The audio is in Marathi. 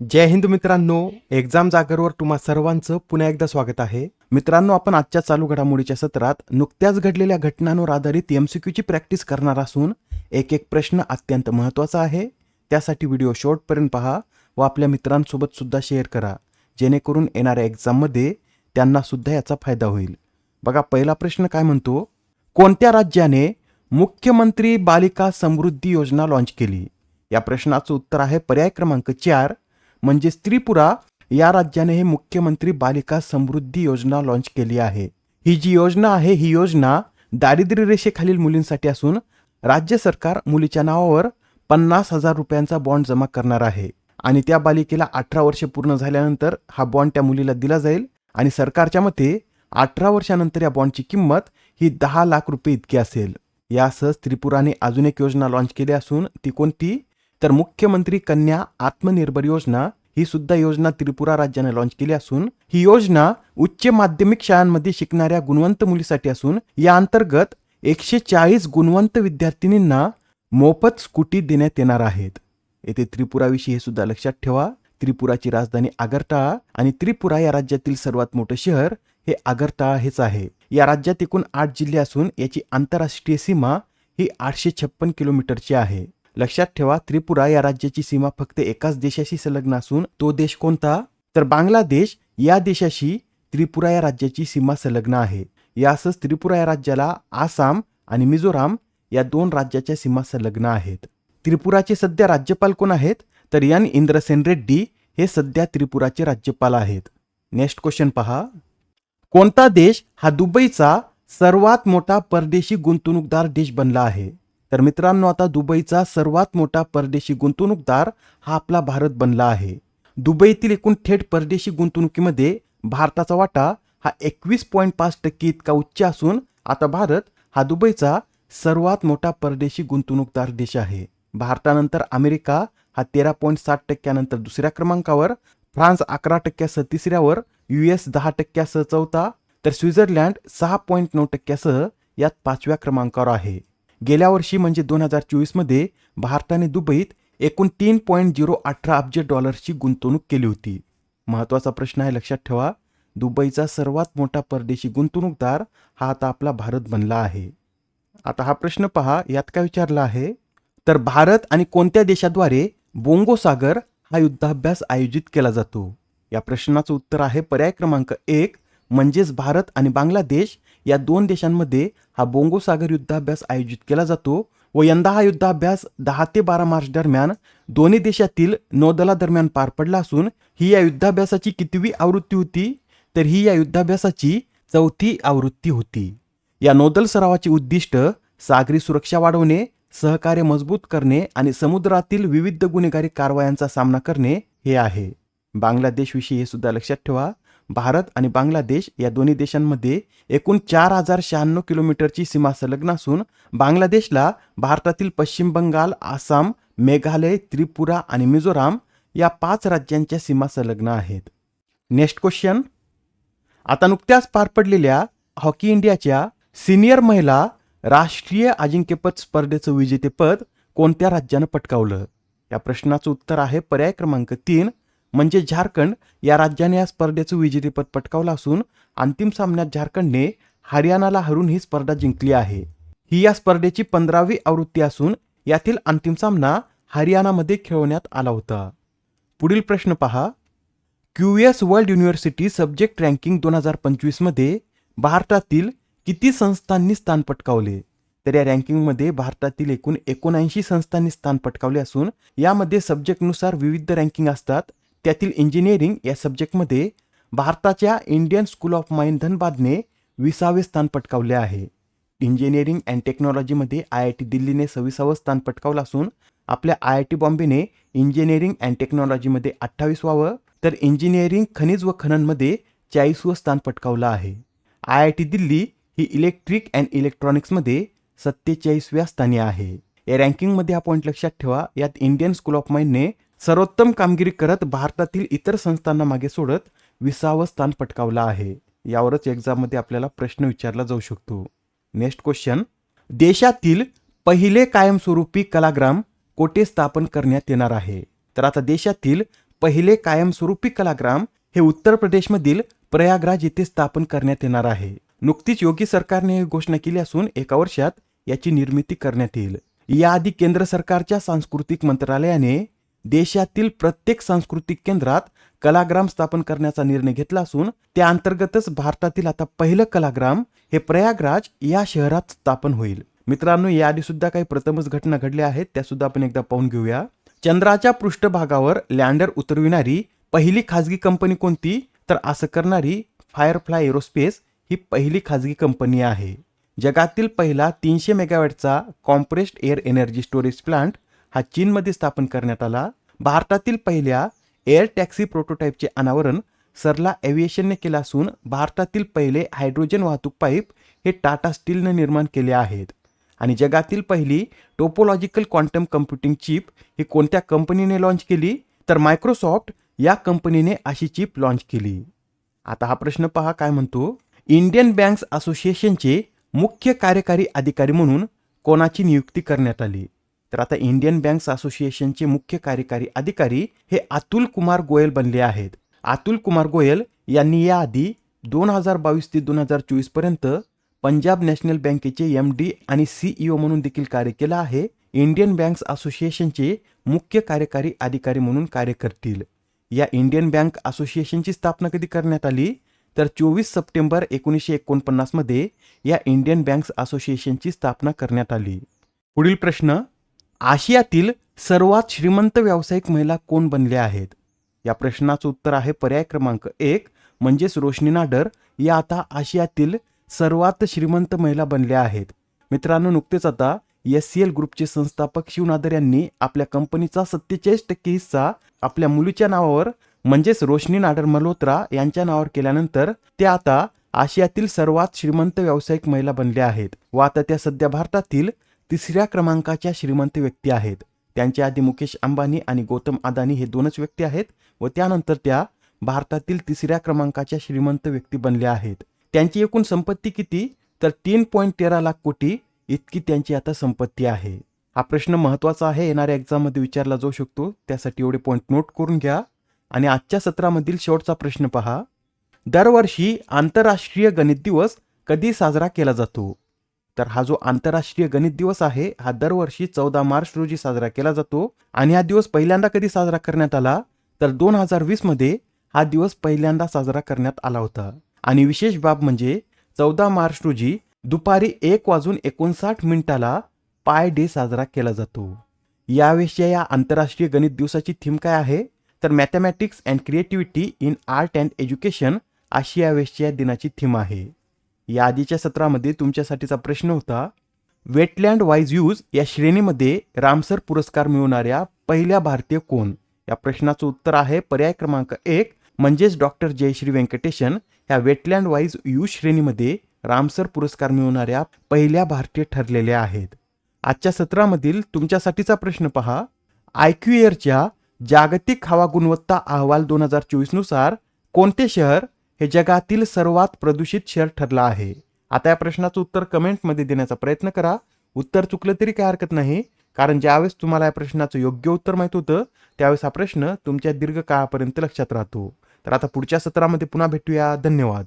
जय हिंद मित्रांनो एक्झाम जागरवर तुम्हा सर्वांचं पुन्हा एकदा स्वागत आहे. मित्रांनो आपण आजच्या चालू घडामोडीच्या सत्रात नुकत्याच घडलेल्या घटनांवर आधारित एमसीक्यूची प्रॅक्टिस करणार असून एक एक प्रश्न अत्यंत महत्त्वाचा आहे. त्यासाठी व्हिडिओ शेवटपर्यंत पहा व आपल्या मित्रांसोबत सुद्धा शेअर करा. जेणेकरून येणाऱ्या एक्झाममध्ये त्यांना सुद्धा याचा फायदा होईल. बघा पहिला प्रश्न काय म्हणतो? कोणत्या राज्याने मुख्यमंत्री बालिका समृद्धी योजना लॉन्च केली? या प्रश्नाचं उत्तर आहे पर्याय क्रमांक चार म्हणजेच त्रिपुरा या राज्याने हे मुख्यमंत्री बालिका समृद्धी योजना लॉन्च केली आहे. ही जी योजना आहे ही योजना दारिद्र्य रेषेखालील मुलींसाठी असून राज्य सरकार मुलीच्या नावावर पन्नास हजार रुपयांचा बॉन्ड जमा करणार आहे. आणि त्या बालिकेला अठरा वर्षे पूर्ण झाल्यानंतर हा बॉन्ड त्या मुलीला दिला जाईल आणि सरकारच्या मते अठरा वर्षानंतर या बॉन्डची किंमत ही दहा लाख रुपये इतकी असेल. यासह त्रिपुराने अजून एक योजना लॉन्च केली असून ती कोणती? तर मुख्यमंत्री कन्या आत्मनिर्भर योजना ही सुद्धा योजना त्रिपुरा राज्याने लॉन्च केली असून ही योजना उच्च माध्यमिक शाळांमध्ये शिकणाऱ्या गुणवंत मुलीसाठी असून या अंतर्गत एकशे चाळीस गुणवंत विद्यार्थिनींना मोफत स्कूटी देण्यात येणार आहेत. येथे त्रिपुराविषयी हे सुद्धा लक्षात ठेवा. त्रिपुराची राजधानी आगरटाळा आणि त्रिपुरा या राज्यातील सर्वात मोठं शहर हे आगरटाळा हेच आहे. या राज्यात एकूण आठ जिल्हे असून याची आंतरराष्ट्रीय सीमा ही आठशे छप्पन किलोमीटरची आहे. लक्षात ठेवा त्रिपुरा या राज्याची सीमा फक्त एकाच देशाशी संलग्न असून तो देश कोणता? तर बांगलादेश या देशाशी त्रिपुरा या राज्याची सीमा संलग्न आहे. यासच त्रिपुरा या राज्याला आसाम आणि मिझोराम या दोन राज्याच्या सीमा संलग्न आहेत. त्रिपुराचे सध्या राज्यपाल कोण आहेत? तर यान इंद्रसेन रेड्डी हे सध्या त्रिपुराचे राज्यपाल आहेत. नेक्स्ट क्वेश्चन पहा. कोणता देश हा दुबईचा सर्वात मोठा परदेशी गुंतवणूकदार देश बनला आहे? तर मित्रांनो आता दुबईचा सर्वात मोठा परदेशी गुंतवणूकदार हा आपला भारत बनला आहे. दुबईतील एकूण थेट परदेशी गुंतवणुकीमध्ये भारताचा वाटा हा एकवीस पॉईंट पाच टक्के इतका उच्च असून आता भारत हा दुबईचा सर्वात मोठा परदेशी गुंतवणूकदार देश आहे. भारतानंतर अमेरिका हा तेरा पॉईंट सात टक्क्यानंतर दुसऱ्या क्रमांकावर फ्रान्स अकरा टक्क्यासह तिसऱ्यावर यू एस दहा टक्क्यासह चौथा तर स्वित्झर्लंड सहा पॉईंट नऊ टक्क्यासह यात पाचव्या क्रमांकावर आहे. गेल्या वर्षी म्हणजे दोन हजार चोवीसमध्ये भारताने दुबईत एकूण तीन पॉईंट झिरो अठरा अब्ज डॉलर्सची गुंतवणूक केली होती. महत्त्वाचा प्रश्न आहे लक्षात ठेवा दुबईचा सर्वात मोठा परदेशी गुंतवणूकदार हा आता आपला भारत बनला आहे. आता हा प्रश्न पहा यात काय विचारला आहे? तर भारत आणि कोणत्या देशाद्वारे बोंगो सागर हा युद्धाभ्यास आयोजित केला जातो? या प्रश्नाचं उत्तर आहे पर्याय क्रमांक एक म्हणजेच भारत आणि बांगलादेश या दोन देशांमध्ये हा बोंगो सागर युद्धाभ्यास आयोजित केला जातो व यंदा हा युद्धाभ्यास दहा ते बारा मार्च दरम्यान दोन्ही देशातील नौदलादरम्यान पार पडला असून ही या युद्धाभ्यासाची कितवी आवृत्ती होती? तर ही या युद्धाभ्यासाची चौथी आवृत्ती होती. या नौदल सरावाचे उद्दिष्ट सागरी सुरक्षा वाढवणे सहकार्य मजबूत करणे आणि समुद्रातील विविध गुन्हेगारी कारवायांचा सामना करणे हे आहे. बांगलादेशविषयी हे सुद्धा लक्षात ठेवा. भारत आणि बांगलादेश या दोन्ही देशांमध्ये एकूण चार हजार शहाण्णव किलोमीटरची सीमा संलग्न असून बांगलादेशला भारतातील पश्चिम बंगाल आसाम मेघालय त्रिपुरा आणि मिझोराम या पाच राज्यांच्या सीमा संलग्न आहेत. Next question. आता नुकत्याच पार पडलेल्या हॉकी इंडियाच्या सिनियर महिला राष्ट्रीय अजिंक्यपद स्पर्धेचं विजेतेपद कोणत्या राज्यानं पटकावलं? या प्रश्नाचं उत्तर आहे पर्याय क्रमांक तीन म्हणजे झारखंड या राज्याने या स्पर्धेचं विजेतेपद पटकावलं असून अंतिम सामन्यात झारखंडने हरियाणाला हरून ही स्पर्धा जिंकली आहे. ही या स्पर्धेची पंधरावी आवृत्ती असून यातील अंतिम सामना हरियाणामध्ये खेळवण्यात आला होता. पुढील प्रश्न पहा. Q S world university subject ranking दोन हजार पंचवीसमध्ये भारतातील किती संस्थांनी स्थान पटकावले? तर या रँकिंगमध्ये भारतातील एकूण एकोणऐंशी संस्थांनी स्थान पटकावले असून यामध्ये सब्जेक्टनुसार विविध रँकिंग असतात. त्यातील इंजिनिअरिंग या सब्जेक्टमध्ये भारताच्या इंडियन स्कूल ऑफ माइंड धनबादने विसावे स्थान पटकावले आहे. इंजिनिअरिंग अँड टेक्नॉलॉजीमध्ये आय आय टी दिल्लीने सव्वीसावं स्थान पटकावलं असून आपल्या आय आय टी बॉम्बेने इंजिनिअरिंग अँड टेक्नॉलॉजीमध्ये अठ्ठावीसवावं तर इंजिनिअरिंग खनिज व खननमध्ये चाळीसवं स्थान पटकावलं आहे. आय आय टी दिल्ली ही इलेक्ट्रिक अँड इलेक्ट्रॉनिक्समध्ये सत्तेचाळीसव्या स्थानी आहे. या रँकिंगमध्ये हा पॉईंट लक्षात ठेवा. यात इंडियन स्कूल ऑफ माइंडने सर्वोत्तम कामगिरी करत भारतातील इतर संस्थांना मागे सोडत विसावं स्थान पटकावलं आहे. यावरच एक्झाममध्ये आपल्याला प्रश्न विचारला जाऊ शकतो. नेक्स्ट क्वेश्चन देशातील पहिले कायमस्वरूपी कलाग्राम कोठे स्थापन करण्यात येणार आहे? तर आता देशातील पहिले कायमस्वरूपी कलाग्राम हे उत्तर प्रदेशमधील प्रयागराज येथे स्थापन करण्यात येणार आहे. नुकतीच योगी सरकारने घोषणा केली असून एका वर्षात याची निर्मिती करण्यात येईल. याआधी केंद्र सरकारच्या सांस्कृतिक मंत्रालयाने देशातील प्रत्येक सांस्कृतिक केंद्रात कलाग्राम स्थापन करण्याचा निर्णय घेतला असून त्या अंतर्गतच भारतातील आता पहिलं कलाग्राम हे प्रयागराज या शहरात स्थापन होईल. मित्रांनो याआधी सुद्धा काही प्रथमच घटना घडल्या आहेत त्या सुद्धा आपण एकदा पाहून घेऊया. चंद्राच्या पृष्ठभागावर लँडर उतरविणारी पहिली खाजगी कंपनी कोणती? तर असं करणारी फायरफ्लाय एरोस्पेस ही पहिली खाजगी कंपनी आहे. जगातील पहिला तीनशे मेगावॅटचा compressed air energy storage plant हा चीनमध्ये स्थापन करण्यात आला. भारतातील पहिल्या एअर टॅक्सी प्रोटोटाईपचे अनावरण सरला एव्हिएशनने केलं असून भारतातील पहिले हायड्रोजन वाहतूक पाईप हे टाटा स्टीलने निर्माण केले आहेत. आणि जगातील पहिली टोपोलॉजिकल क्वांटम कम्प्युटिंग चिप ही कोणत्या कंपनीने लॉन्च केली? तर मायक्रोसॉफ्ट या कंपनीने अशी चिप लॉन्च केली. आता हा प्रश्न पहा काय म्हणतो? इंडियन बँक्स असोसिएशनचे मुख्य कार्यकारी अधिकारी म्हणून कोणाची नियुक्ती करण्यात आली? तर आता इंडियन बँक्स असोसिएशनचे मुख्य कार्यकारी अधिकारी हे अतुल कुमार गोयल बनले आहेत. अतुल कुमार गोयल यांनी याआधी दोन हजार बावीस ते दोन हजार चोवीसपर्यंत पंजाब नॅशनल बँकेचे एम डी आणि सीईओ म्हणून देखील कार्य केलं आहे. इंडियन बँक्स असोसिएशनचे मुख्य कार्यकारी अधिकारी म्हणून कार्य करतील. या इंडियन बँक असोसिएशनची स्थापना कधी करण्यात आली? तर चोवीस सप्टेंबर एकोणीसशे एकोणपन्नासमध्ये या इंडियन बँक्स असोसिएशनची स्थापना करण्यात आली. पुढील प्रश्न आशियातील सर्वात श्रीमंत व्यावसायिक महिला कोण बनल्या आहेत? या प्रश्नाचं उत्तर आहे पर्याय क्रमांक एक म्हणजेच रोशनी नाडर. या आता आशियातील सर्वात श्रीमंत महिला बनल्या आहेत. मित्रांनो नुकतेच आता एस सी एल ग्रुपचे संस्थापक शिवनादर यांनी आपल्या कंपनीचा सत्तेचाळीस टक्के हिस्सा आपल्या मुलीच्या नावावर म्हणजेच रोशनी नाडर मल्होत्रा यांच्या नावावर केल्यानंतर त्या आता आशियातील सर्वात श्रीमंत व्यावसायिक महिला बनल्या आहेत. व आता त्या सध्या भारतातील तिसऱ्या क्रमांकाच्या श्रीमंत व्यक्ती आहेत. त्यांच्या आधी मुकेश अंबानी आणि गौतम अदानी हे दोनच व्यक्ती आहेत व त्यानंतर त्या भारतातील तिसऱ्या क्रमांकाच्या श्रीमंत व्यक्ती बनल्या आहेत. त्यांची एकूण संपत्ती किती? तर तीन पॉईंट तेरा लाख कोटी इतकी त्यांची आता संपत्ती आहे. हा प्रश्न महत्त्वाचा आहे. येणाऱ्या एक्झाममध्ये विचारला जाऊ शकतो. त्यासाठी एवढे पॉईंट नोट करून घ्या. आणि आजच्या सत्रामधील शेवटचा प्रश्न पहा. दरवर्षी आंतरराष्ट्रीय गणित दिवस कधी साजरा केला जातो? तर हा जो आंतरराष्ट्रीय गणित दिवस आहे हा दरवर्षी चौदा मार्च रोजी साजरा केला जातो आणि हा दिवस पहिल्यांदा कधी साजरा करण्यात आला? तर दोन हजार वीसमध्ये हा दिवस पहिल्यांदा साजरा करण्यात आला होता. आणि विशेष बाब म्हणजे चौदा मार्च रोजी दुपारी एक वाजून एकोणसाठ मिनिटाला पाय डे साजरा केला जातो. यावेळेसच्या या आंतरराष्ट्रीय गणित दिवसाची थीम काय आहे? तर mathematics and creativity in art and education अशी यावेळेसच्या या दिनाची थीम आहे. या आधीच्या सत्रामध्ये तुमच्यासाठीचा प्रश्न होता वेटलँड वाईज यूज या श्रेणीमध्ये रामसर पुरस्कार मिळवणाऱ्या पहिल्या भारतीय कोण? या प्रश्नाचं उत्तर आहे पर्याय क्रमांक एक म्हणजेच डॉक्टर जयश्री व्यंकटेशन. ह्या वेटलँड वाईज यूज श्रेणीमध्ये रामसर पुरस्कार मिळवणाऱ्या पहिल्या भारतीय ठरलेल्या आहेत. आजच्या सत्रामधील तुमच्यासाठीचा प्रश्न पहा. आयक्यू एअरच्या जागतिक हवा गुणवत्ता अहवाल दोन हजार चोवीसनुसार कोणते शहर हे जगातील सर्वात प्रदूषित शहर ठरलं आहे. आता या प्रश्नाचं उत्तर कमेंटमध्ये देण्याचा प्रयत्न करा. उत्तर चुकलं तरी काय हरकत नाही. कारण ज्यावेळेस तुम्हाला या प्रश्नाचं योग्य उत्तर माहीत होतं त्यावेळेस हा प्रश्न तुमच्या दीर्घकाळापर्यंत लक्षात राहतो. तर आता पुढच्या सत्रामध्ये पुन्हा भेटूया. धन्यवाद.